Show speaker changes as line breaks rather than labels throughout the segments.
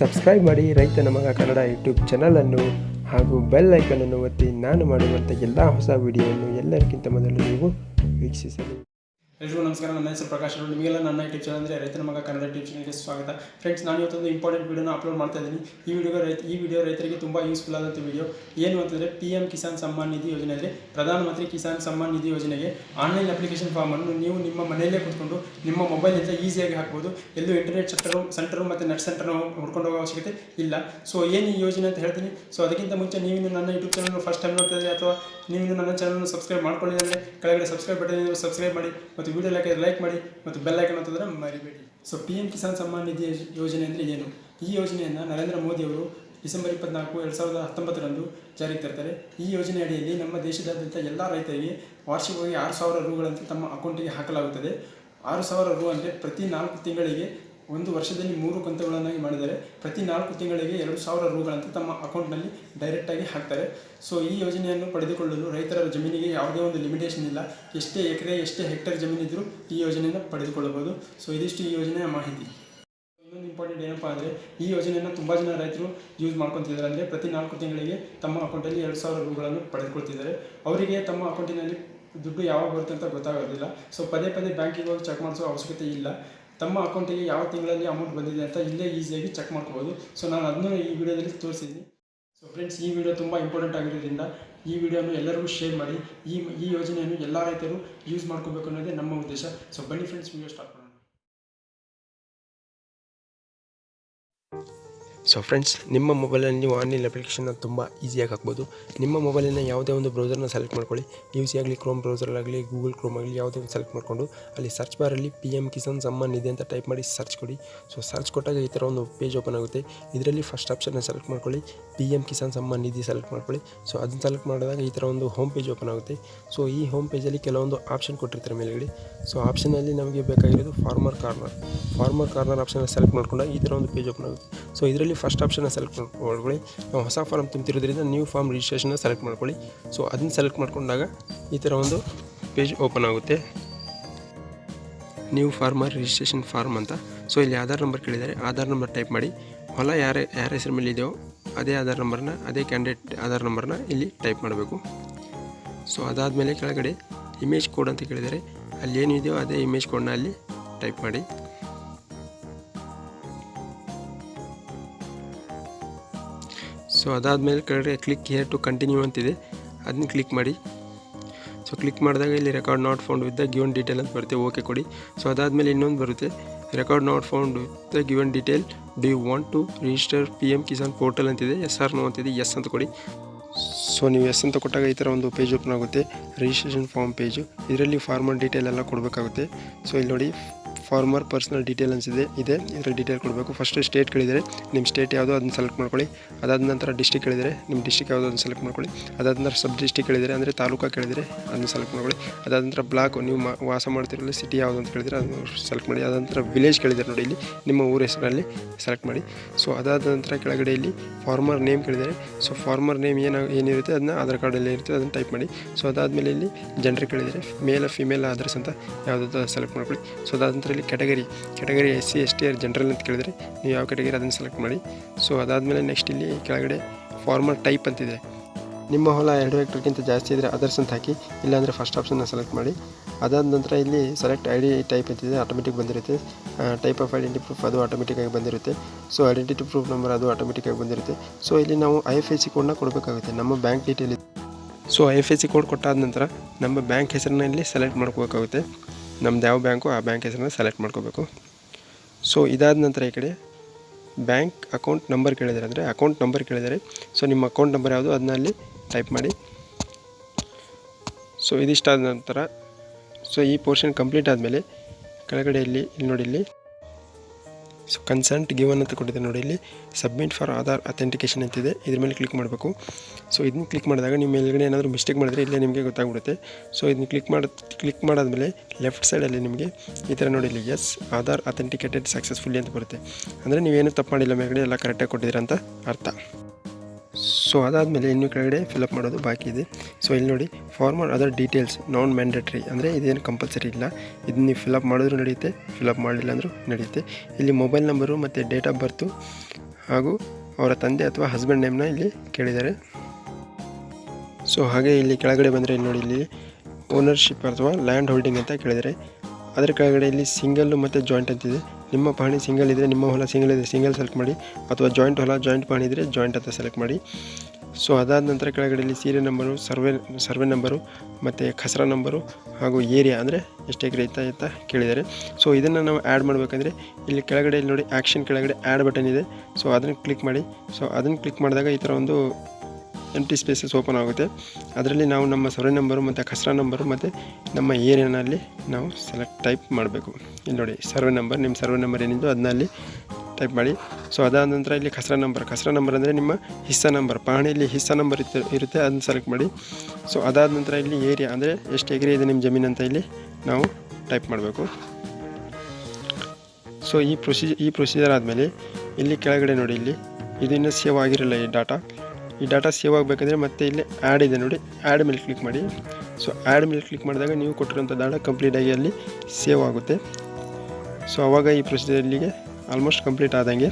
Subscribe ಮಾಡಿ ರೈತ ನಮಗ ಕನ್ನಡ ಯೂಟ್ಯೂಬ್ ಚಾನಲನ್ನು ಹಾಗೂ ಬೆಲ್ ಐಕನನ್ನು ಒತ್ತಿ ನಾನು ಮಾಡುವಂಥ ಎಲ್ಲ ಹೊಸ ವಿಡಿಯೋವನ್ನು ಎಲ್ಲರಿಗಿಂತ ಮೊದಲು ನೀವು ವೀಕ್ಷಿಸಲಿ
ಎಲ್ರಿಗೂ ನಮಸ್ಕಾರ, ನನ್ನ ಹೆಸರು ಪ್ರಕಾಶ್ ಅವರು ನಿಮಗೆಲ್ಲ ನನ್ನ ಯೂಟ್ಯೂಬ್ ಚಾನಲ್ ಅಂದರೆ ರೈತನ ಮಗ ಕನ್ನಡ ಯೂಟ್ಯೂಬ್ ಚಾನಲ್ಗೆ ಸ್ವಾಗತ. ಫ್ರೆಂಡ್ಸ್ ನಾನು ಇವತ್ತೊಂದು ಇಂಪಾರ್ಟೆಂಟ್ ವೀಡಿಯೋನ ಅಪ್ಲೋಡ್ ಮಾಡ್ತಾ ಇದ್ದೀನಿ. ಈ ವಿಡಿಯೋ ರೈತ ಈ ವಿಡಿಯೋ ರೈತರಿಗೆ ತುಂಬ ಯೂಸ್ಫುಲ್ ಆದಂಥ ವಿಡಿಯೋ ಏನು ಅಂತಂದರೆ ಪಿ ಎಂ ಕಿಸಾನ್ ಸಮ್ಮಾನ್ ನಿಧಿ ಯೋಜನೆ ಅಂದರೆ ಪ್ರಧಾನಮಂತ್ರಿ ಕಿಸಾನ್ ಸಮ್ಮಾನ್ ನಿಧಿ ಯೋಜನೆಗೆ ಆನ್ಲೈನ್ ಅಪ್ಲಿಕೇಶನ್ ಫಾರ್ಮನ್ನು ನೀವು ನಿಮ್ಮ ಮನೆಯಲ್ಲೇ ಕೂತ್ಕೊಂಡು ನಿಮ್ಮ ಮೊಬೈಲಿಂದ ಈಸಿಯಾಗಿ ಹಾಕ್ಬೋದು. ಎಲ್ಲೂ ಇಂಟರ್ನೆಟ್ ಸೆಂಟರು ಸೆಂಟರು ಮತ್ತು ನೆಟ್ ಸೆಂಟರ್ನ ಹುಡ್ಕೊಂಡು ಹೋಗೋ ಅವಶ್ಯಕತೆ ಇಲ್ಲ. ಸೊ ಏನು ಈ ಯೋಜನೆ ಅಂತ ಹೇಳ್ತೀನಿ. ಸೊ ಅದಕ್ಕಿಂತ ಮುಂಚೆ ನೀವು ನನ್ನ ಯೂಟ್ಯೂಬ್ ಚಾನಲ್ ಫಸ್ಟ್ ಟೈಮ್ ನೋಡ್ತಾ ಇದ್ದೀರಿ ಅಥವಾ ನೀವು ನನ್ನ ಚಾನಲ್ ಸಬ್ಸ್ಕ್ರೈಬ್ ಮಾಡ್ಕೊಳ್ಳಿ ಕೆಳಗಡೆ ಸಬ್ಸ್ಕ್ರೈಬ್ ಬಟನ್ ಸಬ್ಸ್ಕ್ರೈಬ್ ಮಾಡಿ. ವಿಡಿಯೋ ಲೈಕ್ ಲೈಕ್ ಮಾಡಿ ಮತ್ತು ಬೆಲ್ ಐಕನ್ ಅಂತಂದ್ರೆ ಮರಿಬೇಡಿ. So P M Kisan Samman Nidhi ಯೋಜ- ಯೋಜನೆ ಅಂದರೆ ಏನು? ಈ ಯೋಜನೆಯನ್ನು ನರೇಂದ್ರ ಮೋದಿ ಅವರು ಡಿಸೆಂಬರ್ ಇಪ್ಪತ್ನಾಲ್ಕು ಎರಡು ಸಾವಿರದ ಹತ್ತೊಂಬತ್ತರಂದು ಜಾರಿಗೆ ತರ್ತಾರೆ. ಈ ಯೋಜನೆ ಅಡಿಯಲ್ಲಿ ನಮ್ಮ ದೇಶದಾದ್ಯಂತ ಎಲ್ಲ ರೈತರಿಗೆ ವಾರ್ಷಿಕವಾಗಿ ಆರು ಸಾವಿರ ರೂಗಳಂತೆ ತಮ್ಮ ಅಕೌಂಟಿಗೆ ಹಾಕಲಾಗುತ್ತದೆ. ಆರು ಸಾವಿರ ರೂ ಅಂದರೆ ಪ್ರತಿ ನಾಲ್ಕು ತಿಂಗಳಿಗೆ ಒಂದು ವರ್ಷದಲ್ಲಿ ಮೂರು ಕಂತುಗಳನ್ನಾಗಿ ಮಾಡಿದರೆ ಪ್ರತಿ ನಾಲ್ಕು ತಿಂಗಳಿಗೆ ಎರಡು ಸಾವಿರ ರೂಗಳಂತೆ ತಮ್ಮ ಅಕೌಂಟ್ನಲ್ಲಿ ಡೈರೆಕ್ಟಾಗಿ ಹಾಕ್ತಾರೆ. ಸೊ ಈ ಯೋಜನೆಯನ್ನು ಪಡೆದುಕೊಳ್ಳಲು ರೈತರ ಜಮೀನಿಗೆ ಯಾವುದೇ ಒಂದು ಲಿಮಿಟೇಷನ್ ಇಲ್ಲ. ಎಷ್ಟೇ ಎಕರೆ, ಎಷ್ಟೇ ಹೆಕ್ಟೇರ್ ಜಮೀನಿದ್ದರೂ ಈ ಯೋಜನೆಯನ್ನು ಪಡೆದುಕೊಳ್ಳಬಹುದು. ಸೊ ಇದಿಷ್ಟು ಈ ಯೋಜನೆಯ ಮಾಹಿತಿ. ಇನ್ನೊಂದು ಇಂಪಾರ್ಟೆಂಟ್ ಏನಪ್ಪ ಅಂದರೆ, ಈ ಯೋಜನೆಯನ್ನು ತುಂಬ ಜನ ರೈತರು ಯೂಸ್ ಮಾಡ್ಕೊತಿದ್ದಾರೆ. ಅಂದರೆ ಪ್ರತಿ ನಾಲ್ಕು ತಿಂಗಳಿಗೆ ತಮ್ಮ ಅಕೌಂಟಲ್ಲಿ ಎರಡು ಸಾವಿರ ರೂಗಳನ್ನು ಪಡೆದುಕೊಳ್ತಿದ್ದಾರೆ. ಅವರಿಗೆ ತಮ್ಮ ಅಕೌಂಟಿನಲ್ಲಿ ದುಡ್ಡು ಯಾವಾಗ ಬರುತ್ತೆ ಅಂತ ಗೊತ್ತಾಗೋದಿಲ್ಲ. ಸೊ ಪದೇ ಪದೇ ಬ್ಯಾಂಕಿಗೆ ಹೋಗಿ ಚೆಕ್ ಮಾಡಿಸೋ ಅವಶ್ಯಕತೆ ಇಲ್ಲ. ತಮ್ಮ ಅಕೌಂಟಿಗೆ ಯಾವ ತಿಂಗಳಲ್ಲಿ ಅಮೌಂಟ್ ಬಂದಿದೆ ಅಂತ ಇಲ್ಲೇ ಈಸಿಯಾಗಿ ಚೆಕ್ ಮಾಡ್ಕೋಬೋದು. ಸೊ ನಾನು ಅದನ್ನು ಈ ವಿಡಿಯೋದಲ್ಲಿ ತೋರಿಸಿದ್ದೀನಿ. ಸೊ ಫ್ರೆಂಡ್ಸ್ ಈ ವಿಡಿಯೋ ತುಂಬ ಇಂಪಾರ್ಟೆಂಟ್ ಆಗಿರೋದ್ರಿಂದ ಈ ವಿಡಿಯೋನು ಎಲ್ಲರಿಗೂ ಶೇರ್ ಮಾಡಿ. ಈ ಈ ಯೋಜನೆಯನ್ನು ಎಲ್ಲ ರೈತರು ಯೂಸ್ ಮಾಡ್ಕೋಬೇಕು ಅನ್ನೋದೇ ನಮ್ಮ ಉದ್ದೇಶ. ಸೊ ಬನ್ನಿ friends video start
so friends ನಿಮ್ಮ ಮೊಬೈಲಲ್ಲಿ ನೀವು ಆನ್ಲೈನ್ ಅಪ್ಲಿಕೇಶನ್ನ ತುಂಬ ಈಸಿಯಾಗಿ ಹಾಕ್ಬೋದು. ನಿಮ್ಮ ಮೊಬೈಲಿನ ಯಾವುದೇ ಒಂದು ಬ್ರೌಸರ್ನ ಸೆಲೆಕ್ಟ್ ಮಾಡ್ಕೊಳ್ಳಿ. ಯು ಸಿ ಆಗಲಿ ಕ್ರೋಮ್ ಬ್ರೌಸರ್ ಗೂಗಲ್ ಕ್ರೋಮ್ ಆಗಲಿ ಯಾವುದೇ ಒಂದು ಸೆಲೆಕ್ಟ್ ಮಾಡಿಕೊಂಡು ಅಲ್ಲಿ ಸರ್ಚ್ ಬಾರಲ್ಲಿ ಪಿ ಎಂ ಕಿಸಾನ್ ಸಮ್ಮಾನ್ ಇದೆ ಅಂತ ಟೈಪ್ ಮಾಡಿ ಸರ್ಚ್ ಕೊಡಿ. ಸೊ ಸರ್ಚ್ ಕೊಟ್ಟಾಗ ಈ ಥರ ಒಂದು ಪೇಜ್ ಓಪನ್ ಆಗುತ್ತೆ. ಇದರಲ್ಲಿ ಫಸ್ಟ್ ಆಪ್ಷನ್ನ ಸೆಲೆಕ್ಟ್ ಮಾಡ್ಕೊಳ್ಳಿ. P M Kisan Samman Nidhi select ಮಾಡ್ಕೊಳ್ಳಿ. ಸೊ ಅದನ್ನು ಸೆಲೆಕ್ಟ್ ಮಾಡಿದಾಗ ಈ ಥರ ಒಂದು ಹೋಮ್ ಪೇಜ್ ಓಪನ್ ಆಗುತ್ತೆ. ಸೊ ಈ ಹೋಮ್ ಪೇಜಲ್ಲಿ ಕೆಲವೊಂದು ಆಪ್ಷನ್ ಕೊಟ್ಟಿರ್ತಾರೆ ಮೇಲೆಗಡೆ. ಸೊ ಆಪ್ಷನಲ್ಲಿ ನಮಗೆ ಬೇಕಾಗಿರೋದು farmer corner farmer corner option select ಮಾಡ್ಕೊಂಡಾಗ ಈ ಥರ ಒಂದು ಪೇಜ್ ಓಪನ್ ಆಗುತ್ತೆ. ಸೊ ಇದರಲ್ಲಿ ಫಸ್ಟ್ ಆಪ್ಷನ್ನ ಸೆಲೆಕ್ಟ್ ಮಾಡ್ಕೊಳ್ಳಿ. ನಾವು ಹೊಸ ಫಾರ್ಮ್ ತುಂಬ್ತಿರೋದ್ರಿಂದ ನ್ಯೂ ಫಾರ್ಮ್ ರಿಜಿಸ್ಟ್ರೇಷನ್ನ ಸೆಲೆಕ್ಟ್ ಮಾಡ್ಕೊಳ್ಳಿ. ಸೊ ಅದನ್ನು ಸೆಲೆಕ್ಟ್ ಮಾಡ್ಕೊಂಡಾಗ ಈ ಥರ ಒಂದು ಪೇಜ್ ಓಪನ್ ಆಗುತ್ತೆ. ನ್ಯೂ ಫಾರ್ಮರ್ ರಿಜಿಸ್ಟ್ರೇಷನ್ ಫಾರ್ಮ್ ಅಂತ. ಸೊ ಇಲ್ಲಿ ಆಧಾರ್ ನಂಬರ್ ಕೇಳಿದ್ದಾರೆ. ಆಧಾರ್ ನಂಬರ್ ಟೈಪ್ ಮಾಡಿ. ಹೊಲ ಯಾರ ಯಾರ ಹೆಸರು ಮೇಲೆ ಇದೆಯೋ ಅದೇ ಆಧಾರ್ ನಂಬರ್ನ ಅದೇ ಕ್ಯಾಂಡಿಡೇಟ್ ಆಧಾರ್ ನಂಬರ್ನ ಇಲ್ಲಿ ಟೈಪ್ ಮಾಡಬೇಕು. ಸೊ ಅದಾದಮೇಲೆ ಕೆಳಗಡೆ ಇಮೇಜ್ ಕೋಡ್ ಅಂತ ಕೇಳಿದರೆ ಅಲ್ಲಿ ಏನಿದೆಯೋ ಅದೇ ಇಮೇಜ್ ಕೋಡ್ನ ಅಲ್ಲಿ ಟೈಪ್ ಮಾಡಿ. ಸೊ ಅದಾದಮೇಲೆ ಕೆಳಗಡೆ ಕ್ಲಿಕ್ ಹಿಯರ್ ಟು ಕಂಟಿನ್ಯೂ ಅಂತಿದೆ. ಅದನ್ನ ಕ್ಲಿಕ್ ಮಾಡಿ. ಸೊ ಕ್ಲಿಕ್ ಮಾಡಿದಾಗ ಇಲ್ಲಿ record not found with the given detail ಅಂತ ಬರುತ್ತೆ. ಓಕೆ ಕೊಡಿ. ಸೊ ಅದಾದಮೇಲೆ ಇನ್ನೊಂದು ಬರುತ್ತೆ. Record not found with the given detail do you want to register P M Kisan portal ಅಂತಿದೆ. ಎಸ್ ಆರ್ ನೋ ಅಂತಿದೆ. ಎಸ್ ಅಂತ ಕೊಡಿ. ಸೊ ನೀವು ಎಸ್ ಅಂತ ಕೊಟ್ಟಾಗ ಈ ಥರ ಒಂದು ಪೇಜ್ ಓಪನ್ ಆಗುತ್ತೆ. ರಿಜಿಸ್ಟ್ರೇಷನ್ ಫಾರ್ಮ್ ಪೇಜು ಇದರಲ್ಲಿ ಫಾರ್ಮಲ್ ಡೀಟೇಲ್ ಎಲ್ಲ ಕೊಡಬೇಕಾಗುತ್ತೆ. ಸೊ ಇಲ್ಲಿ ನೋಡಿ. ಫಾರ್ಮರ್ ಪರ್ಸ್ನಲ್ ಡೀಟೇಲ್ ಅನ್ಸಿದೆ, ಇದೆ. ಇದರಲ್ಲಿ ಡೀಟೇಲ್ ಕೊಡಬೇಕು. ಫಸ್ಟ್ ಸ್ಟೇಟ್ ಕೇಳಿದರೆ ನಿಮ್ಮ ಸ್ಟೇಟ್ ಯಾವುದೋ ಅದನ್ನ ಸೆಲೆಕ್ಟ್ ಮಾಡ್ಕೊಳ್ಳಿ. ಅದಾದ ನಂತರ ಡಿಸ್ಟಿಕ್ ಕೇಳಿದರೆ ನಿಮ್ಮ ಡಿಸ್ಟಿಕ್ ಯಾವುದೋ ಅದನ್ನು ಸೆಲೆಕ್ಟ್ ಮಾಡ್ಕೊಳ್ಳಿ. ಅದಾದ ನಂತರ ಸಬ್ ಡಿಸ್ಟಿಕ್ ಕೇಳಿದರೆ ಅಂದರೆ ತಾಲೂಕು ಕೇಳಿದರೆ ಅದನ್ನು ಸೆಲೆಕ್ಟ್ ಮಾಡ್ಕೊಳ್ಳಿ. ಅದಾದ ನಂತರ ಬ್ಲಾಕ್ ನೀವು ವಾಸ ಮಾಡ್ತಿರಲ್ಲ ಸಿಟಿ ಯಾವುದು ಅಂತ ಕೇಳಿದರೆ ಅದನ್ನು ಸೆಲೆಕ್ಟ್ ಮಾಡಿ. ಅದಾದ ನಂತರ ವಿಲೇಜ್ ಕೇಳಿದರೆ ನೋಡಿ ಇಲ್ಲಿ, ನಿಮ್ಮ ಊರ ಹೆಸರಲ್ಲಿ ಸೆಲೆಕ್ಟ್ ಮಾಡಿ. ಸೊ ಅದಾದ ನಂತರ ಕೆಳಗಡೆ ಇಲ್ಲಿ ಫಾರ್ಮರ್ ನೇಮ್ ಕೇಳಿದರೆ. ಸೊ ಫಾರ್ಮರ್ ನೇಮ್ ಏನ, ಏನಿರುತ್ತೆ ಅದನ್ನ ಆಧಾರ್ ಕಾರ್ಡಲ್ಲಿ ಇರುತ್ತೆ, ಅದನ್ನು ಟೈಪ್ ಮಾಡಿ. ಸೊ ಅದಾದಮೇಲೆ ಇಲ್ಲಿ ಜೆಂಡರ್ ಕೇಳಿದರೆ ಮೇಲ್ ಫಿಮೇಲ್ ಆಧಾರ್ಸ್ ಅಂತ ಯಾವುದಾದ್ರು ಸೆಲೆಕ್ಟ್ ಮಾಡ್ಕೊಳ್ಳಿ. ಸೊ ಅದಾದ ನಂತರ ಇಲ್ಲಿ category category S C S T or general ಅಂತ ಕೇಳಿದರೆ ನೀವು ಯಾವ ಕೆಟಗರಿ ಅದನ್ನು ಸೆಲೆಕ್ಟ್ ಮಾಡಿ. ಸೊ ಅದಾದಮೇಲೆ ನೆಕ್ಸ್ಟ್ ಇಲ್ಲಿ ಕೆಳಗಡೆ ಫಾರ್ಮಲ್ ಟೈಪ್ ಅಂತಿದೆ ನಿಮ್ಮ ಹೊಲ ಎರಡು ಹೆಕ್ಟರ್ಗಿಂತ ಜಾಸ್ತಿ ಇದ್ದರೆ ಅದರ್ಸ್ ಅಂತ ಹಾಕಿ, ಇಲ್ಲಾಂದರೆ ಫಸ್ಟ್ ಆಪ್ಷನ್ನ ಸೆಲೆಕ್ಟ್ ಮಾಡಿ. ಅದಾದ ನಂತರ ಇಲ್ಲಿ ಸೆಲೆಕ್ಟ್ ಐ ಡಿ ಟೈಪ್ ಅಂತಿದೆ ಆಟೋಮೆಟಿಕ್ ಬಂದಿರುತ್ತೆ. ಟೈಪ್ ಆಫ್ ಐಡೆಂಟಿ ಪ್ರೂಫ್ ಅದು ಆಟೋಮೆಟಿಕ್ಕಾಗಿ ಬಂದಿರುತ್ತೆ. ಸೊ ಐಡೆಂಟಿಟಿ ಪ್ರೂಫ್ ನಂಬರ್ ಅದು ಆಟೋಮೆಟಿಕ್ಕಾಗಿ ಬಂದಿರುತ್ತೆ. ಸೊ ಇಲ್ಲಿ ನಾವು ಐ ಎಫ್ ಎಸ್ ಸಿ ಕೋಡ್ನ ಕೊಡಬೇಕಾಗುತ್ತೆ. ನಮ್ಮ bank detail so I F S C code ಕೊಟ್ಟಾದ ನಂತರ ನಮ್ಮ ಬ್ಯಾಂಕ್ ಹೆಸರಿನಲ್ಲಿ ಸೆಲೆಕ್ಟ್ ಮಾಡ್ಕೋಬೇಕಾಗುತ್ತೆ. ನಮ್ದು ಯಾವ ಬ್ಯಾಂಕು, ಆ ಬ್ಯಾಂಕ್ ಹೆಸರನ್ನ ಸೆಲೆಕ್ಟ್ ಮಾಡ್ಕೋಬೇಕು. ಸೊ ಇದಾದ ನಂತರ ಈ ಕಡೆ ಬ್ಯಾಂಕ್ ಅಕೌಂಟ್ ನಂಬರ್ ಕೇಳಿದ್ದಾರೆ ಅಂದರೆ ಅಕೌಂಟ್ ನಂಬರ್ ಕೇಳಿದ್ದಾರೆ ಸೊ ನಿಮ್ಮ ಅಕೌಂಟ್ ನಂಬರ್ ಯಾವುದು ಅದನ್ನ ಅಲ್ಲಿ ಟೈಪ್ ಮಾಡಿ. ಸೊ ಇದಿಷ್ಟಾದ ನಂತರ ಸೊ ಈ ಪೋರ್ಷನ್ ಕಂಪ್ಲೀಟ್ ಆದಮೇಲೆ ಕೆಳಗಡೆ ಇಲ್ಲಿ ಇಲ್ಲಿ ನೋಡಿ ಇಲ್ಲಿ. ಸೊ ಕನ್ಸೆಂಟ್ ಗಿವನ್ ಅಂತ ಕೊಟ್ಟಿದೆ ನೋಡಿ ಇಲ್ಲಿ. ಸಬ್ಮಿಟ್ ಫಾರ್ ಆಧಾರ್ ಅಥೆಂಟಿಕೇಷನ್ ಅಂತಿದೆ. ಇದ್ರ ಮೇಲೆ ಕ್ಲಿಕ್ ಮಾಡಬೇಕು. ಸೊ ಇದನ್ನ ಕ್ಲಿಕ್ ಮಾಡಿದಾಗ ನಿಮ್ಮ ಮೇಲ್ಗಡೆ ಏನಾದರೂ ಮಿಸ್ಟೇಕ್ ಮಾಡಿದ್ರೆ ಇಲ್ಲೇ ನಿಮಗೆ ಗೊತ್ತಾಗ್ಬಿಡುತ್ತೆ. ಸೊ ಇದನ್ನ ಕ್ಲಿಕ್ ಮಾಡಿ ಕ್ಲಿಕ್ ಮಾಡಾದ್ಮೇಲೆ ಲೆಫ್ಟ್ ಸೈಡಲ್ಲಿ ನಿಮಗೆ ಈ ಥರ ನೋಡಿ ಇಲ್ಲಿ ಎಸ್ ಆಧಾರ್ ಅಥೆಂಟಿಕೇಟೆಡ್ ಸಕ್ಸಸ್ಫುಲ್ಲಿ ಅಂತ ಬರುತ್ತೆ. ಅಂದರೆ ನೀವೇನು ತಪ್ಪು ಮಾಡಿಲ್ಲ ಮೇಲ್ಗಡೆ, ಎಲ್ಲ ಕರೆಕ್ಟಾಗಿ ಕೊಟ್ಟಿದ್ದೀರ ಅಂತ ಅರ್ಥ. ಸೊ ಅದಾದಮೇಲೆ ಇನ್ನು ಕೆಳಗಡೆ ಫಿಲಪ್ ಮಾಡೋದು ಬಾಕಿ ಇದೆ. ಸೊ ಇಲ್ಲಿ ನೋಡಿ farmer other details non mandatory ಅಂದರೆ ಇದೇನು ಕಂಪಲ್ಸರಿ ಇಲ್ಲ. ಇದನ್ನ ನೀವು ಫಿಲಪ್ ಮಾಡಿದ್ರೂ ನಡೆಯುತ್ತೆ ಫಿಲಪ್ ಮಾಡಲಿಲ್ಲ ಅಂದರೂ ನಡೆಯುತ್ತೆ. ಇಲ್ಲಿ ಮೊಬೈಲ್ ನಂಬರು ಮತ್ತು ಡೇಟ್ ಆಫ್ ಬರ್ತು ಹಾಗೂ ಅವರ ತಂದೆ ಅಥವಾ ಹಸ್ಬೆಂಡ್ ನೇಮ್ನ ಇಲ್ಲಿ ಕೇಳಿದ್ದಾರೆ. ಸೊ ಹಾಗೆ ಇಲ್ಲಿ ಕೆಳಗಡೆ ಬಂದರೆ ಇಲ್ಲಿ ನೋಡಿ, ಇಲ್ಲಿ ಓನರ್ಶಿಪ್ ಅಥವಾ ಲ್ಯಾಂಡ್ ಹೋಲ್ಡಿಂಗ್ ಅಂತ ಕೇಳಿದರೆ ಅದರ ಕೆಳಗಡೆ ಇಲ್ಲಿ ಸಿಂಗಲ್ಲು ಮತ್ತು ಜಾಯಿಂಟ್ ಅಂತಿದೆ ನಿಮ್ಮ ಪಹಣಿ ಸಿಂಗಲ್ ಇದ್ದರೆ ನಿಮ್ಮ ಹೊಲ ಸಿಂಗಲ್ ಇದ್ದರೆ ಸಿಂಗಲ್ ಸೆಲೆಕ್ಟ್ ಮಾಡಿ, ಅಥವಾ ಜಾಯಿಂಟ್ ಹೊಲ ಜಾಯಿಂಟ್ ಪಹಣಿ ಇದ್ದರೆ ಜಾಯಿಂಟ್ ಅಂತ ಸೆಲೆಕ್ಟ್ ಮಾಡಿ. ಸೊ ಅದಾದ ನಂತರ ಕೆಳಗಡೆ ಇಲ್ಲಿ ಸೀರೆ ನಂಬರು ಸರ್ವೆ ಸರ್ವೆ ನಂಬರು ಮತ್ತು ಖಸರಾ ನಂಬರು ಹಾಗೂ ಏರಿಯಾ ಅಂದರೆ ಎಷ್ಟು ಎಕರೆ ಅಂತ ಕೇಳಿದ್ದಾರೆ. ಸೊ ಇದನ್ನು ನಾವು ಆ್ಯಡ್ ಮಾಡಬೇಕಂದ್ರೆ ಇಲ್ಲಿ ಕೆಳಗಡೆ ನೋಡಿ ಆ್ಯಕ್ಷನ್ ಕೆಳಗಡೆ ಆ್ಯಡ್ ಬಟನ್ ಇದೆ. ಸೊ ಅದನ್ನು ಕ್ಲಿಕ್ ಮಾಡಿ. ಸೊ ಅದನ್ನು ಕ್ಲಿಕ್ ಮಾಡಿದಾಗ ಈ ಥರ ಒಂದು ಎಂಟಿ ಸ್ಪೇಸಸ್ ಓಪನ್ ಆಗುತ್ತೆ. ಅದರಲ್ಲಿ ನಾವು ನಮ್ಮ ಸರ್ವೆ ನಂಬರು ಮತ್ತು ಖಸರಾ ನಂಬರು ಮತ್ತು ನಮ್ಮ ಏರಿಯಾನಲ್ಲಿ ನಾವು ಸೆಲೆಕ್ಟ್ ಟೈಪ್ ಮಾಡಬೇಕು. ಇಲ್ಲಿ ನೋಡಿ ಸರ್ವೆ ನಂಬರ್ ನಿಮ್ಮ ಸರ್ವೆ ನಂಬರ್ ಏನಿದ್ದು ಅದನ್ನಲ್ಲಿ ಟೈಪ್ ಮಾಡಿ. ಸೊ ಅದಾದ ನಂತರ ಇಲ್ಲಿ ಕಸರ ನಂಬರ್ ಕಸರ ನಂಬರ್ ಅಂದರೆ ನಿಮ್ಮ ಹಿಸ್ಸಾ ನಂಬರ್ ಪಹಣಿಯಲ್ಲಿ ಹಿಸ್ಸಾ ನಂಬರ್ ಇತ್ತು, ಇರುತ್ತೆ ಅದನ್ನ ಸೆಲೆಕ್ಟ್ ಮಾಡಿ. ಸೊ ಅದಾದ ನಂತರ ಇಲ್ಲಿ ಏರಿಯಾ ಅಂದರೆ ಎಷ್ಟು ಎಕರೆ ಇದೆ ನಿಮ್ಮ ಜಮೀನು ಅಂತ ಇಲ್ಲಿ ನಾವು ಟೈಪ್ ಮಾಡಬೇಕು. ಸೊ ಈ ಪ್ರೊಸೀಜರ್ ಈ ಪ್ರೊಸೀಜರ್ ಆದಮೇಲೆ ಇಲ್ಲಿ ಕೆಳಗಡೆ ನೋಡಿ ಇಲ್ಲಿ ಇದನ್ನು ಸೇವ್ ಆಗಿರಲ್ಲ ಈ ಡಾಟಾ ಈ ಡಾಟಾ ಸೇವ್ ಆಗಬೇಕಂದ್ರೆ ಮತ್ತೆ ಇಲ್ಲಿ ಆ್ಯಡ್ ಇದೆ ನೋಡಿ. ಆ್ಯಡ್ ಮೇಲೆ ಕ್ಲಿಕ್ ಮಾಡಿ. ಸೊ ಆ್ಯಡ್ ಮೇಲೆ ಕ್ಲಿಕ್ ಮಾಡಿದಾಗ ನೀವು ಕೊಟ್ಟಿರೋಂಥ ಡಾಟಾ ಕಂಪ್ಲೀಟಾಗಿ ಅಲ್ಲಿ ಸೇವ್ ಆಗುತ್ತೆ. ಸೊ ಆವಾಗ ಈ ಪ್ರೊಸೀಜರ್ ಇಲ್ಲಿಗೆ ಆಲ್ಮೋಸ್ಟ್ ಕಂಪ್ಲೀಟ್ ಆದಂಗೆ.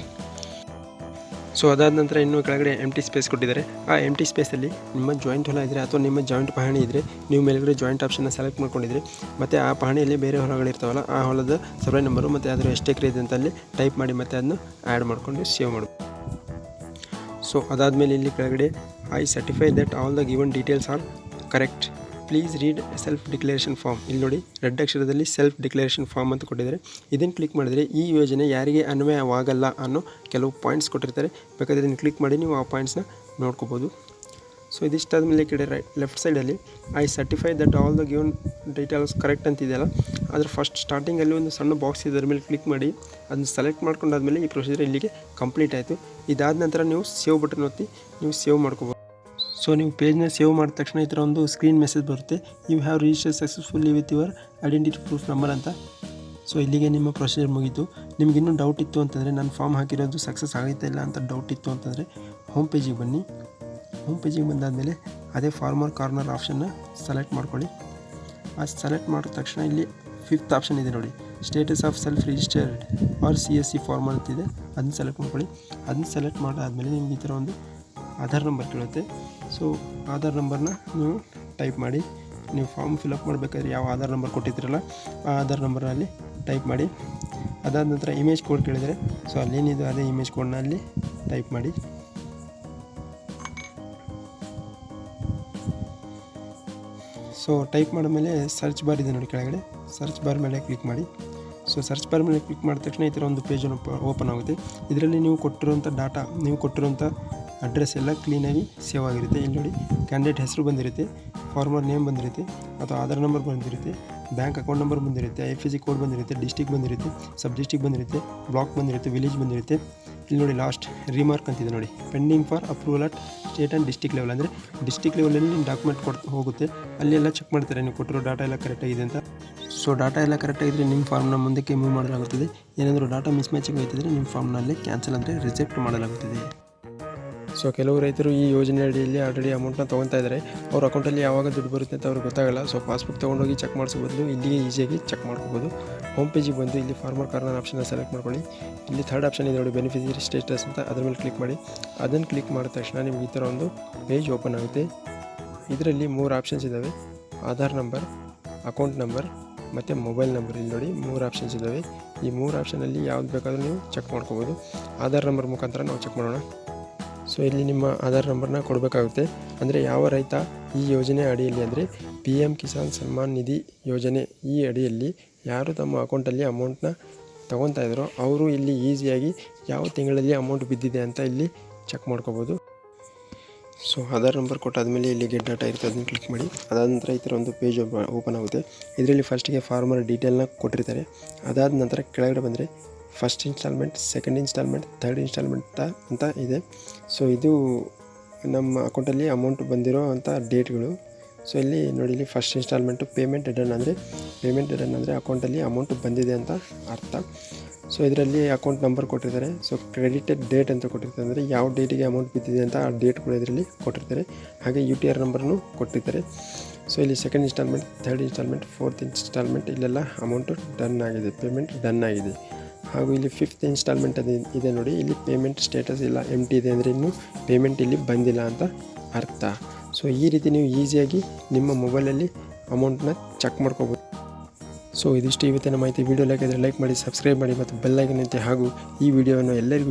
ಸೊ ಅದಾದ ನಂತರ ಇನ್ನೂ ಕೆಳಗಡೆ ಎಂ ಟಿ ಸ್ಪೇಸ್ ಕೊಟ್ಟಿದ್ದಾರೆ. ಆ ಎಂ ಟಿ ಸ್ಪೇಸಲ್ಲಿ ನಿಮ್ಮ ಜಾಯಿಂಟ್ ಹೊಲ ಇದ್ದರೆ ಅಥವಾ ನಿಮ್ಮ ಜಾಯಿಂಟ್ ಪಹಣಿ ಇದ್ದರೆ ನೀವು ಮೇಲ್ಗಡೆ ಜಾಯಿಂಟ್ ಆಪ್ಷನ್ನ ಸೆಲೆಕ್ಟ್ ಮಾಡ್ಕೊಂಡಿದ್ರೆ ಮತ್ತು ಆ ಪಹಣಿಯಲ್ಲಿ ಬೇರೆ ಹೊಲಗಳಿರ್ತಾವಲ್ಲ ಆ ಹೊಲದ ಸರ್ವೆ ನಂಬರು ಮತ್ತು ಅದರ ಎಷ್ಟು ಎಕರೆ ಇದೆ ಅಂತ ಅಲ್ಲಿ ಟೈಪ್ ಮಾಡಿ ಮತ್ತು ಅದನ್ನು ಆ್ಯಡ್ ಮಾಡ್ಕೊಂಡು ಸೇವ್ ಮಾಡಿ ಸೊ ಅದಾದಮೇಲೆ ಇಲ್ಲಿ ಕೆಳಗಡೆ I certify that all the given details are correct please read self declaration form ಇಲ್ಲಿ ನೋಡಿ, ರೆಡ್ ಅಕ್ಷರದಲ್ಲಿ ಸೆಲ್ಫ್ ಡಿಕ್ಲರೇಷನ್ ಫಾರ್ಮ್ ಅಂತ ಕೊಟ್ಟಿದ್ದಾರೆ. ಇದನ್ನು ಕ್ಲಿಕ್ ಮಾಡಿದರೆ ಈ ಯೋಜನೆ ಯಾರಿಗೆ ಅನ್ವಯವಾಗಲ್ಲ ಅನ್ನೋ ಕೆಲವು ಪಾಯಿಂಟ್ಸ್ ಕೊಟ್ಟಿರ್ತಾರೆ. ಬೇಕಾದರೆ ಇದನ್ನು ಕ್ಲಿಕ್ ಮಾಡಿ ನೀವು ಆ ಪಾಯಿಂಟ್ಸ್ನ ನೋಡ್ಕೋಬೋದು. ಸೊ ಇದಿಷ್ಟಾದ ಮೇಲೆ ಕಡೆ ರೈಟ್ ಲೆಫ್ಟ್ ಸೈಡಲ್ಲಿ I certify that all the given details correct ಅಂತಿದೆಯಲ್ಲ? ಅದ್ರ ಫಸ್ಟ್ ಸ್ಟಾರ್ಟಿಂಗಲ್ಲಿ ಒಂದು ಸಣ್ಣ ಬಾಕ್ಸ್ ಇದರ ಮೇಲೆ ಕ್ಲಿಕ್ ಮಾಡಿ, ಅದನ್ನ ಸೆಲೆಕ್ಟ್ ಮಾಡ್ಕೊಂಡಾದ್ಮೇಲೆ ಈ ಪ್ರೊಸೀಜರ್ ಇಲ್ಲಿಗೆ ಕಂಪ್ಲೀಟ್ ಆಯಿತು. ಇದಾದ ನಂತರ ನೀವು ಸೇವ್ ಬಟನ್ ಒತ್ತಿ, ನೀವು ಸೇವ್ ಮಾಡ್ಕೋಬೋದು. ಸೊ ನೀವು ಪೇಜ್ನ ಸೇವ್ ಮಾಡಿದ ತಕ್ಷಣ ಈ ಥರ ಒಂದು ಸ್ಕ್ರೀನ್ ಮೆಸೇಜ್ ಬರುತ್ತೆ. You have register successfully with your identity proof number ಅಂತ. ಸೊ ಇಲ್ಲಿಗೆ ನಿಮ್ಮ ಪ್ರೊಸೀಜರ್ ಮುಗೀತು. ನಿಮಗಿನ್ನೂ ಡೌಟ್ ಇತ್ತು ಅಂತಂದರೆ, ನಾನು ಫಾರ್ಮ್ ಹಾಕಿರೋದು ಸಕ್ಸಸ್ ಆಗೈತಾ ಇಲ್ಲ ಅಂತ ಡೌಟ್ ಇತ್ತು ಅಂತಂದರೆ ಹೋಮ್ ಪೇಜಿಗೆ ಬನ್ನಿ. ಹೋಮ್ ಪೇಜಿಗೆ ಬಂದಾದಮೇಲೆ ಅದೇ ಫಾರ್ಮರ್ ಕಾರ್ನರ್ ಆಪ್ಷನ್ನ ಸೆಲೆಕ್ಟ್ ಮಾಡ್ಕೊಳ್ಳಿ. ಆ ಸೆಲೆಕ್ಟ್ ಮಾಡಿದ ತಕ್ಷಣ ಇಲ್ಲಿ ಫಿಫ್ತ್ ಆಪ್ಷನ್ ಇದೆ ನೋಡಿ. Status of self registered R C S C form ಅಂತಿದೆ ಅದನ್ನ ಸೆಲೆಕ್ಟ್ ಮಾಡ್ಕೊಳ್ಳಿ. ಅದನ್ನ ಸೆಲೆಕ್ಟ್ ಮಾಡಾದಮೇಲೆ ನಿಮ್ಗೆ ಈ ಥರ ಒಂದು ಆಧಾರ್ ನಂಬರ್ ಕೇಳುತ್ತೆ. ಸೊ ಆಧಾರ್ ನಂಬರ್ನ ನೀವು ಟೈಪ್ ಮಾಡಿ. ನೀವು ಫಾರ್ಮ್ ಫಿಲಪ್ ಮಾಡಬೇಕಾದ್ರೆ ಯಾವ ಆಧಾರ್ ನಂಬರ್ ಕೊಟ್ಟಿದ್ದೀರಲ್ಲ, ಆ ಆಧಾರ್ ನಂಬರ್ನಲ್ಲಿ ಟೈಪ್ ಮಾಡಿ. ಅದಾದ ನಂತರ ಇಮೇಜ್ ಕೋಡ್ ಕೇಳಿದರೆ ಸೊ ಅಲ್ಲೇನಿದೆ ಅದೇ ಇಮೇಜ್ ಕೋಡ್ನಲ್ಲಿ ಟೈಪ್ ಮಾಡಿ. ಸೊ ಟೈಪ್ ಮಾಡಿದ್ಮೇಲೆ ಸರ್ಚ್ ಬಾರ್ ಇದೆ ನೋಡಿ ಕೆಳಗಡೆ. ಸರ್ಚ್ ಬಾರ್ ಮೇಲೆ ಕ್ಲಿಕ್ ಮಾಡಿ. ಸೊ ಸರ್ಚ್ ಬಾರ್ ಮೇಲೆ ಕ್ಲಿಕ್ ಮಾಡಿದ ತಕ್ಷಣ ಈ ಥರ ಒಂದು ಪೇಜ್ ಓಪನ್ ಆಗುತ್ತೆ. ಇದರಲ್ಲಿ ನೀವು ಕೊಟ್ಟಿರುವಂಥ ಡಾಟಾ ನೀವು ಕೊಟ್ಟಿರುವಂಥ ಅಡ್ರೆಸ್ ಎಲ್ಲ ಕ್ಲೀನಾಗಿ ಸೇವ್ ಆಗಿರುತ್ತೆ. ಇಲ್ಲಿ ನೋಡಿ ಕ್ಯಾಂಡಿಡೇಟ್ ಹೆಸರು ಬಂದಿರುತ್ತೆ ಫಾರ್ಮರ್ ನೇಮ್ ಬಂದಿರುತ್ತೆ, ಅಥವಾ ಆಧಾರ್ ನಂಬರ್ ಬಂದಿರುತ್ತೆ ಬ್ಯಾಂಕ್ ಅಕೌಂಟ್ ನಂಬರ್ ಬಂದಿರುತ್ತೆ ಐ ಕೋಡ್ ಬಂದಿರುತ್ತೆ ಡಿಸ್ಟಿಕ್ ಬಂದಿರುತ್ತೆ ಸಬ್ ಡಿಸ್ಟಿಕ್ ಬಂದಿರುತ್ತೆ ಬ್ಲಾಕ್ ಬಂದಿರುತ್ತೆ ವಿಲೇಜ್ ಬಂದಿರುತ್ತೆ. ಇಲ್ಲಿ ನೋಡಿ ಲಾಸ್ಟ್ ರಿಮಾರ್ಕ್ ಅಂತಿದೆ ನೋಡಿ. Pending for approval at state and district level ಅಂದರೆ ಡಿಸ್ಟಿಕ್ ಲೆವೆಲಲ್ಲಿ ನಿಮ್ಮ ಡಾಕ್ಯುಮೆಂಟ್ ಕೊಡ್ ಹೋಗುತ್ತೆ. ಅಲ್ಲಿ ಎಲ್ಲ ಚೆಕ್ ಮಾಡ್ತಾರೆ, ನೀವು ಕೊಟ್ಟಿರೋ ಡಾಟಾ ಎಲ್ಲ ಕರೆಕ್ಟಾಗಿದೆ ಅಂತ. ಸೊ ಡಾಟಾ ಎಲ್ಲ ಕರೆಕ್ಟಾಗಿದ್ದರೆ ನಿಮ್ಮ ಫಾರ್ಮ್ನ ಮುಂದಕ್ಕೆ ಮೂವ್ ಮಾಡಲಾಗುತ್ತದೆ. ಏನಾದರೂ ಡಾಟಾ ಮಿಸ್ ಮ್ಯಾಚಿಂಗ್ ಆಯ್ತಿದ್ರೆ ನಿಮ್ಮ ಫಾರ್ಮ್ನಲ್ಲಿ ಕ್ಯಾನ್ಸಲ್ ಅಂದರೆ ರಿಜೆಕ್ಟ್ ಮಾಡಲಾಗುತ್ತದೆ. ಸೊ ಕೆಲವು ರೈತರು ಈ ಯೋಜನೆ ಅಡಿಯಲ್ಲಿ ಆಲ್ರೆಡಿ ಅಮೌಂಟ್ನ ತೊಗೊತಾ ಇದ್ದಾರೆ ಅವ್ರ ಅಕೌಂಟಲ್ಲಿ ಯಾವಾಗ ದುಡ್ಡು ಬರುತ್ತೆ ಅಂತ ಅವ್ರಿಗೆ ಗೊತ್ತಾಗಲ್ಲ. ಸೊ ಪಾಸ್ಬುಕ್ ತೊಗೊಂಡೋಗಿ ಚೆಕ್ ಮಾಡಿಸೋ ಬದಲು ಇಲ್ಲಿಗೆ ಈಸಿಯಾಗಿ ಚೆಕ್ ಮಾಡ್ಕೋಬೋದು. ಹೋಮ್ ಪೇಜಿಗೆ ಬಂದು ಇಲ್ಲಿ ಫಾರ್ಮರ್ ಕಾರ್ನರ್ ಆಪ್ಷನ್ನ ಸೆಲೆಕ್ಟ್ ಮಾಡ್ಕೊಳ್ಳಿ. ಇಲ್ಲಿ ಥರ್ಡ್ ಆಪ್ಷನ್ ಇದೆ ನೋಡಿ ಬೆನಿಫಿಷರಿ ಸ್ಟೇಟಸ್ ಅಂತ. ಅದ್ರ ಮೇಲೆ ಕ್ಲಿಕ್ ಮಾಡಿ. ಅದನ್ನು ಕ್ಲಿಕ್ ಮಾಡಿದ ತಕ್ಷಣ ನಿಮ್ಗೆ ಈ ಥರ ಒಂದು ಪೇಜ್ ಓಪನ್ ಆಗುತ್ತೆ. ಇದರಲ್ಲಿ ಮೂರು ಆಪ್ಷನ್ಸ್ ಇದ್ದಾವೆ ಆಧಾರ್ ನಂಬರ್ ಅಕೌಂಟ್ ನಂಬರ್ ಮತ್ತು ಮೊಬೈಲ್ ನಂಬರ್ ಇಲ್ಲಿ ನೋಡಿ ಮೂರು ಆಪ್ಷನ್ಸ್ ಇದ್ದಾವೆ ಈ ಮೂರು ಆಪ್ಷನಲ್ಲಿ ಯಾವ್ದು ಬೇಕಾದರೂ ನೀವು ಚೆಕ್ ಮಾಡ್ಕೋಬೋದು. ಆಧಾರ್ ನಂಬರ್ ಮುಖಾಂತರ ನಾವು ಚೆಕ್ ಮಾಡೋಣ. ಸೊ ಇಲ್ಲಿ ನಿಮ್ಮ ಆಧಾರ್ ನಂಬರ್ನ ಕೊಡಬೇಕಾಗುತ್ತೆ. ಅಂದರೆ ಯಾವ ರೈತ ಈ ಯೋಜನೆ ಅಡಿಯಲ್ಲಿ ಅಂದರೆ ಪಿ ಕಿಸಾನ್ ಸನ್ಮಾನ್ ನಿಧಿ ಯೋಜನೆ ಈ ಅಡಿಯಲ್ಲಿ ಯಾರು ತಮ್ಮ ಅಕೌಂಟಲ್ಲಿ ಅಮೌಂಟ್ನ ತೊಗೊತಾ ಇದ್ದಾರೋ ಅವರು ಇಲ್ಲಿ ಈಸಿಯಾಗಿ ಯಾವ ತಿಂಗಳಲ್ಲಿ ಅಮೌಂಟ್ ಬಿದ್ದಿದೆ ಅಂತ ಇಲ್ಲಿ ಚೆಕ್ ಮಾಡ್ಕೋಬೋದು. ಸೊ ಆಧಾರ್ ನಂಬರ್ ಕೊಟ್ಟಾದಮೇಲೆ ಇಲ್ಲಿ ಗೆಟ್ ಡಾಟಾ ಇರುತ್ತೆ, ಅದನ್ನು ಕ್ಲಿಕ್ ಮಾಡಿ. ಅದಾದ ನಂತರ ಈ ಥರ ಒಂದು ಪೇಜ್ ಓಪನ್ ಆಗುತ್ತೆ. ಇದರಲ್ಲಿ ಫಸ್ಟಿಗೆ ಫಾರ್ಮರ್ ಡೀಟೇಲ್ನ ಕೊಟ್ಟಿರ್ತಾರೆ. ಅದಾದ ನಂತರ ಕೆಳಗಡೆ ಬಂದರೆ first installment second installment third installment ಅಂತ ಇದೆ. ಸೊ ಇದು ನಮ್ಮ ಅಕೌಂಟಲ್ಲಿ ಅಮೌಂಟ್ ಬಂದಿರೋ ಅಂಥ ಡೇಟ್ಗಳು ಸೊ ಇಲ್ಲಿ ನೋಡಿ, ಇಲ್ಲಿ ಫಸ್ಟ್ ಇನ್ಸ್ಟಾಲ್ಮೆಂಟು ಪೇಮೆಂಟ್ ಡನ್ ಅಂದರೆ ಪೇಮೆಂಟ್ ಡನ್ ಅಂದರೆ ಅಕೌಂಟಲ್ಲಿ ಅಮೌಂಟ್ ಬಂದಿದೆ ಅಂತ ಅರ್ಥ. ಸೊ ಇದರಲ್ಲಿ ಅಕೌಂಟ್ ನಂಬರ್ ಕೊಟ್ಟಿರ್ತಾರೆ. ಸೊ ಕ್ರೆಡಿಟೆಡ್ ಡೇಟ್ ಅಂತ ಕೊಟ್ಟಿರ್ತಾರೆ. ಅಂದರೆ ಯಾವ ಡೇಟಿಗೆ ಅಮೌಂಟ್ ಬಿದ್ದಿದೆ ಅಂತ ಆ ಡೇಟ್ಗಳು ಇದರಲ್ಲಿ ಕೊಟ್ಟಿರ್ತಾರೆ. ಹಾಗೆ ಯು ಟಿ ಆರ್ ನಂಬರ್ನು ಕೊಟ್ಟಿರ್ತಾರೆ. ಸೊ ಇಲ್ಲಿ second installment third installment fourth installment ಇಲ್ಲೆಲ್ಲ ಅಮೌಂಟು ಡನ್ ಆಗಿದೆ ಪೇಮೆಂಟ್ ಡನ್ ಆಗಿದೆ. ಹಾಗೂ ಇಲ್ಲಿ ಫಿಫ್ತ್ ಇನ್ಸ್ಟಾಲ್ಮೆಂಟ್ ಅದು ಇದೆ ನೋಡಿ. ಇಲ್ಲಿ ಪೇಮೆಂಟ್ ಸ್ಟೇಟಸ್ ಇಲ್ಲ ಎಂ ಟಿ ಇದೆ ಅಂದರೆ ಇನ್ನೂ ಪೇಮೆಂಟ್ ಇಲ್ಲಿ ಬಂದಿಲ್ಲ ಅಂತ ಅರ್ಥ. ಸೊ ಈ ರೀತಿ ನೀವು ಈಸಿಯಾಗಿ ನಿಮ್ಮ ಮೊಬೈಲಲ್ಲಿ ಅಮೌಂಟ್ನ ಚೆಕ್ ಮಾಡ್ಕೋಬೋದು. ಸೊ ಇದಿಷ್ಟು ಇವತ್ತಿನ ಮಾಹಿತಿ. ವಿಡಿಯೋ ಲೈಕ್ ಲೈಕ್ ಮಾಡಿ ಸಬ್ಸ್ಕ್ರೈಬ್ ಮಾಡಿ, ಮತ್ತು ಬೆಲ್ ಐಕನ್ ಐತೆ ಹಾಗೂ ಈ ವಿಡಿಯೋವನ್ನು ಎಲ್ಲರಿಗೂ